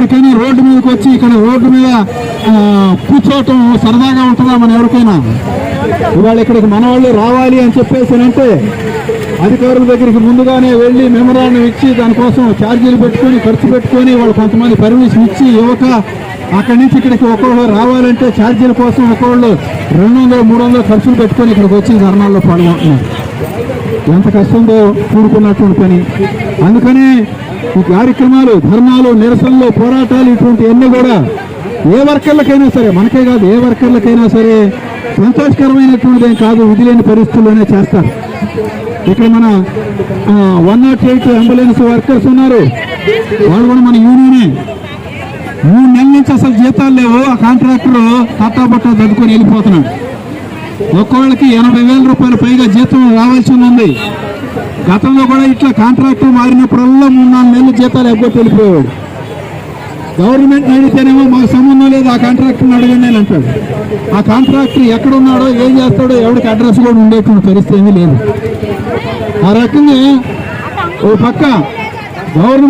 ఎవరికైనా రోడ్డు మీదకి వచ్చి ఇక్కడ రోడ్డు మీద కూర్చోవటం సరదాగా ఉంటుందా మన ఎవరికైనా? ఇవాళ ఇక్కడికి మన వాళ్ళు రావాలి అని చెప్పేసి అంటే అధికారుల దగ్గరికి ముందుగానే వెళ్ళి మెమరాండం ఇచ్చి దానికోసం ఛార్జీలు పెట్టుకొని ఖర్చు పెట్టుకొని వాళ్ళు కొంతమంది పర్మిషన్ ఇచ్చి యువక అక్కడి నుంచి ఇక్కడికి ఒక్కొక్కరు రావాలంటే ఛార్జీల కోసం ఒక్కొక్కళ్ళు రెండు వందలు మూడు వందలు ఖర్చులు పెట్టుకొని ఇక్కడికి వచ్చి ధర్నాల్లో పాల్గొంటున్నారు. ఎంత కష్టంతో కూడుకున్నటువంటి పని. అందుకని ఈ కార్యక్రమాలు ధర్నాలు నిరసనలు పోరాటాలు ఇటువంటి అన్నీ కూడా ఏ వర్కర్లకైనా సరే మనకే కాదు ఏ వర్కర్లకైనా సరే సంతోషకరమైనటువంటిది ఏం కాదు విధి లేని పరిస్థితుల్లోనే చేస్తారు. ఇక్కడ మన one not eight ambulance workers ఉన్నారు. వాళ్ళు కూడా మన యూనియనే. మూడు నెలల నుంచి అసలు జీతాలు లేవు ఆ కాంట్రాక్టర్ టాటా బట్టా దద్దుకొని వెళ్ళిపోతున్నాడు. ఒక్కోళ్ళకి ఎనభై వేల రూపాయల పైగా జీతం రావాల్సి ఉంది. గతంలో కూడా ఇట్లా కాంట్రాక్టర్ మారినప్పుడల్లా మూడు నాలుగు నెలలు జీతాలు ఎగ్గొట్టి వెళ్ళిపోయాడు గవర్నమెంట్ అడిగితేనేమో మాకు సంబంధం లేదు ఆ కాంట్రాక్టర్ని అడగండి అని అంటాడు. ఆ కాంట్రాక్టర్ ఎక్కడున్నాడో ఏం చేస్తాడో ఎవరికి అడ్రస్ కూడా ఉండేటువంటి పరిస్థితి ఏమీ లేదు. ఆ రకంగా ఓ పక్క గవర్నమెంట్